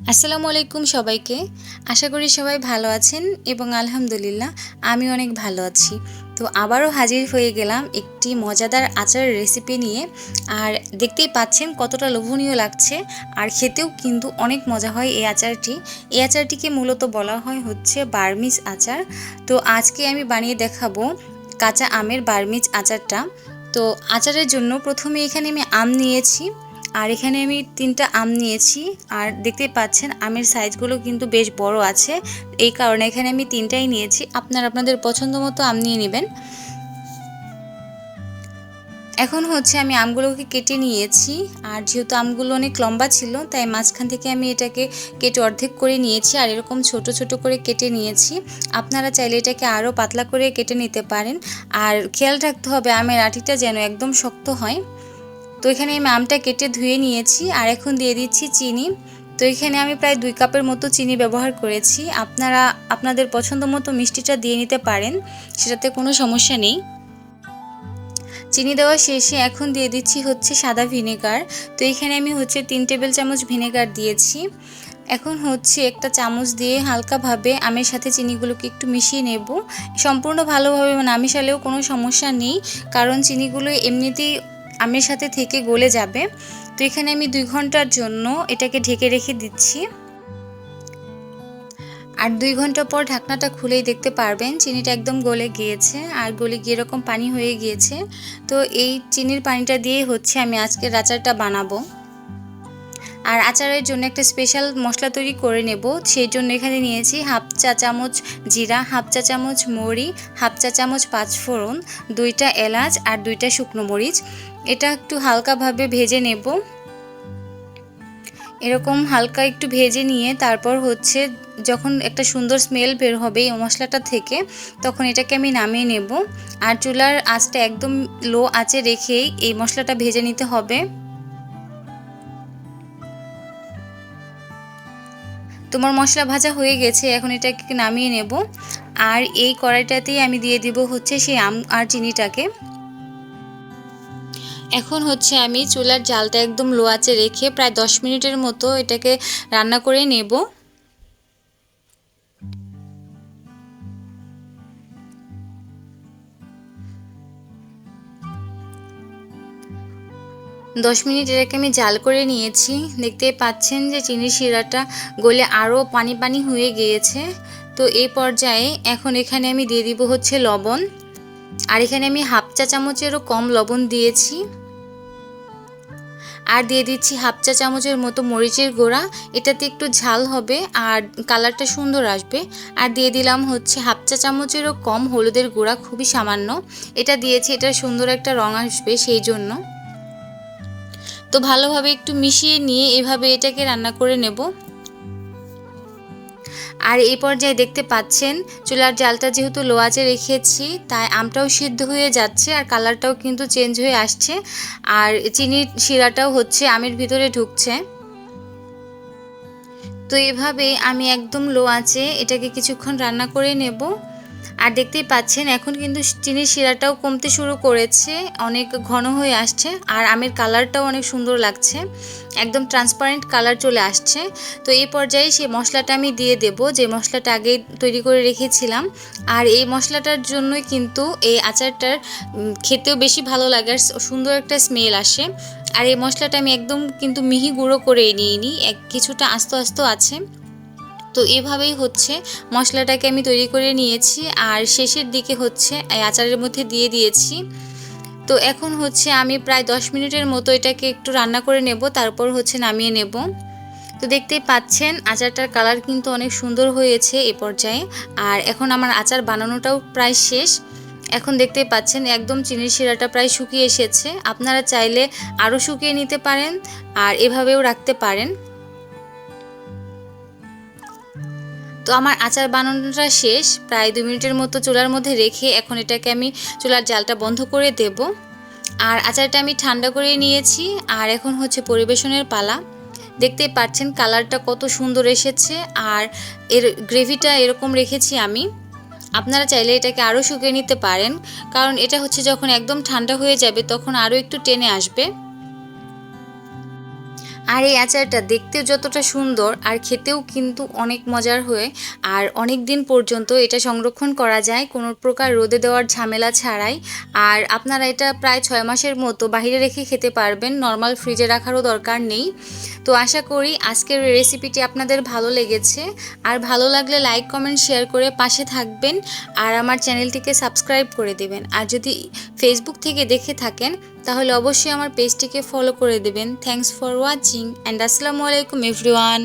আসসালামু আলাইকুম সবাইকে। আশা করি সবাই ভালো আছেন এবং আলহামদুলিল্লাহ আমি অনেক ভালো আছি। তো আবারও হাজির হয়ে গেলাম একটি মজাদার আচারের রেসিপি নিয়ে। আর দেখতেই পাচ্ছেন কতটা লোভনীয় লাগছে। আর খেতেও কিন্তু অনেক মজা হয় এই আচারটি। এই আচারটিকে মূলত বলা হয় হচ্ছে বার্মিজ আচার। তো আজকে আমি বানিয়ে দেখাবো কাঁচা আমের বার্মিজ আচারটা। তো আচারের জন্য প্রথমে এখানে আমি আম নিয়েছি। আর এখানে আমি তিনটা আম নিয়েছি। আর দেখতেই পাচ্ছেন, আমের সাইজগুলো কিন্তু বেশ বড় আছে। এই কারণে এখানে আমি তিনটাই নিয়েছি। আপনার আপনাদের পছন্দ মতো আম নিয়ে নেবেন। এখন হচ্ছে আমি আমগুলোকে কেটে নিয়েছি। আর যেহেতু আমগুলো অনেক লম্বা ছিল, তাই মাঝখান থেকে আমি এটাকে কেটে অর্ধেক করে নিয়েছি। আর এরকম ছোট ছোট করে কেটে নিয়েছি। আপনারা চাইলে এটাকে আরও পাতলা করে কেটে নিতে পারেন। আর খেয়াল রাখতে হবে, আমের আটিটা যেন একদম শক্ত হয়। তো এখানে আমি আমটা কেটে ধুয়ে নিয়েছি, আর এখন দিয়ে দিচ্ছি চিনি। তো এখানে আমি প্রায় দুই কাপের মতো চিনি ব্যবহার করেছি। আপনারা, আপনাদের পছন্দ মতো মিষ্টিটা দিয়ে নিতে পারেন, সেটাতে কোনো সমস্যা নেই। চিনি দেওয়া শেষে এখন দিয়ে দিচ্ছি হচ্ছে সাদা ভিনেগার। তো এখানে আমি হচ্ছে তিন টেবিল চামচ ভিনেগার দিয়েছি। এখন হচ্ছে একটা চামচ দিয়ে হালকাভাবে আমের সাথে চিনিগুলোকে একটু মিশিয়ে নেব। সম্পূর্ণ ভালোভাবে না মিশালেও কোনো সমস্যা নেই, কারণ চিনিগুলো এমনিতেই আমের সাথে থেকে গলে যাবে। তো এখানে আমি দুই ঘণ্টার জন্য এটাকে ঢেকে রেখে দিচ্ছি। আর দুই ঘণ্টা পর ঢাকনাটা খুলেই দেখতে পারবেন চিনিটা একদম গলে গিয়েছে। আর গলে গিয়ে এরকম পানি হয়ে গিয়েছে। তো এই চিনির পানিটা দিয়ে হচ্ছে আমি আজকের আচারটা বানাবো। আর আচারের জন্য একটা স্পেশাল মশলা তৈরি করে নেব। সেই জন্য এখানে নিয়েছি হাফ চা চামচ জিরা, হাফ চা চামচ মরি, হাফ চা চামচ পাঁচফোড়ন, দুইটা এলাচ আর দুইটা শুকনো মরিচ। এটা একটু হালকাভাবে ভেজে নেব। এরকম হালকা একটু ভেজে নিয়ে তারপর হচ্ছে যখন একটা সুন্দর স্মেল বের হবে এই মশলাটা থেকে, তখন এটাকে আমি নামিয়ে নেব। আর চুলার আঁচটা একদম লো আঁচে রেখেই এই মশলাটা ভেজে নিতে হবে। তোমার মশলা ভাজা হয়ে গেছে, এখন এটাকে নামিয়ে নেব। আর এই কড়াইটাতেই আমি দিয়ে দিব হচ্ছে সেই আম আর চিনিটাকে। এখন হচ্ছে আমি চুলার জালটা একদম লো আঁচে রেখে প্রায় দশ মিনিটের মতো এটাকে রান্না করে নেব। দশ মিনিট এটাকে আমি জাল করে নিয়েছি। দেখতে পাচ্ছেন যে চিনির শিরাটা গলে আরও পানি পানি হয়ে গিয়েছে। তো এই পর্যায়ে এখন এখানে আমি দিয়ে দিব হচ্ছে লবণ। আর এখানে আমি হাফ চা চামচেরও কম লবণ দিয়েছি। আর দিয়ে দিচ্ছি হাফ চা চামচের মতো মরিচের গোড়া। এটাতে একটু ঝাল হবে আর কালারটা সুন্দর আসবে। আর দিয়ে দিলাম হচ্ছে হাফ চা চামচেরও কম হলুদের গোড়া, খুবই সামান্য। এটা দিয়েছি এটা সুন্দর একটা রং আসবে সেই জন্য। তো ভালোভাবে একটু মিশিয়ে নিয়ে এভাবে এটাকে রান্না করে নেব। আর এই পর্যায়ে দেখতে পাচ্ছেন, চুলার জালটা যেহেতু লো আঁচে রেখেছি, তাই আমটাও সিদ্ধ হয়ে যাচ্ছে আর কালারটাও কিন্তু চেঞ্জ হয়ে আসছে। আর চিনির শিরাটাও হচ্ছে আমের ভিতরে ঢুকছে। তো এভাবে আমি একদম লো আঁচে এটাকে কিছুক্ষণ রান্না করে নেব। আর দেখতেই পাচ্ছেন, এখন কিন্তু চিনির শিরাটাও কমতে শুরু করেছে, অনেক ঘন হয়ে আসছে আর আমের কালারটাও অনেক সুন্দর লাগছে, একদম ট্রান্সপারেন্ট কালার চলে আসছে। তো এই পর্যায়ে সেই মশলাটা আমি দিয়ে দেব, যে মশলাটা আগে তৈরি করে রেখেছিলাম। আর এই মশলাটার জন্যই কিন্তু এই আচারটার খেতেও বেশি ভালো লাগে আর সুন্দর একটা স্মেল আসে। আর এই মশলাটা আমি একদম কিন্তু মিহি গুঁড়ো করে নিয়ে নিই এক কিছুটা আস্ত আস্ত আছে। তো এভাবেই হচ্ছে। মশলাটাকে আমি তৈরি করে নিয়েছি আর শেষের দিকে হচ্ছে আচারের মধ্যে দিয়ে দিয়েছি। তো এখন হচ্ছে আমি প্রায় দশ মিনিটের মতো এটাকে একটু রান্না করে নেব, তারপর হচ্ছে নামিয়ে নেব। তো দেখতেই পাচ্ছেন, আচারটার কালার কিন্তু অনেক সুন্দর হয়েছে এ পর্যায়ে। আর এখন আমার আচার বানানোটাও প্রায় শেষ। এখন দেখতেই পাচ্ছেন, একদম চিনির শিরাটা প্রায় শুকিয়ে এসেছে। আপনারা চাইলে আরও শুকিয়ে নিতে পারেন আর এভাবেও রাখতে পারেন। তো আমার আচার বানানোটা শেষ। প্রায় দু মিনিটের মতো চুলার মধ্যে রেখে এখন এটাকে আমি চুলার জালটা বন্ধ করে দেব। আর আচারটা আমি ঠান্ডা করে নিয়েছি। আর এখন হচ্ছে পরিবেশনের পালা। দেখতেই পাচ্ছেন কালারটা কত সুন্দর এসেছে। আর এর গ্রেভিটা এরকম রেখেছি আমি। আপনারা চাইলে এটাকে আরও শুকিয়ে নিতে পারেন। কারণ এটা হচ্ছে যখন একদম ঠান্ডা হয়ে যাবে তখন আরও একটু টেনে আসবে। আর এই আচারটা দেখতেও যতটা সুন্দর আর খেতেও কিন্তু অনেক মজার হয়ে আর অনেক দিন পর্যন্ত এটা সংরক্ষণ করা যায় কোনো প্রকার রোদে দেওয়ার ঝামেলা ছাড়াই। আর আপনারা এটা প্রায় ছয় মাসের মতো বাইরে রেখে খেতে পারবেন, নর্মাল ফ্রিজে রাখারও দরকার নেই। তো আশা করি আজকের রেসিপিটি আপনাদের ভালো লেগেছে। আর ভালো লাগলে লাইক, কমেন্ট, শেয়ার করে পাশে থাকবেন আর আমার চ্যানেলটিকে সাবস্ক্রাইব করে দেবেন। আর যদি ফেসবুক থেকে দেখে থাকেন তাহলে অবশ্যই আমার পেজটিকে ফলো করে দেবেন। থ্যাংকস ফর ওয়াচিং অ্যান্ড আসসালামু আলাইকুম এভরিওয়ান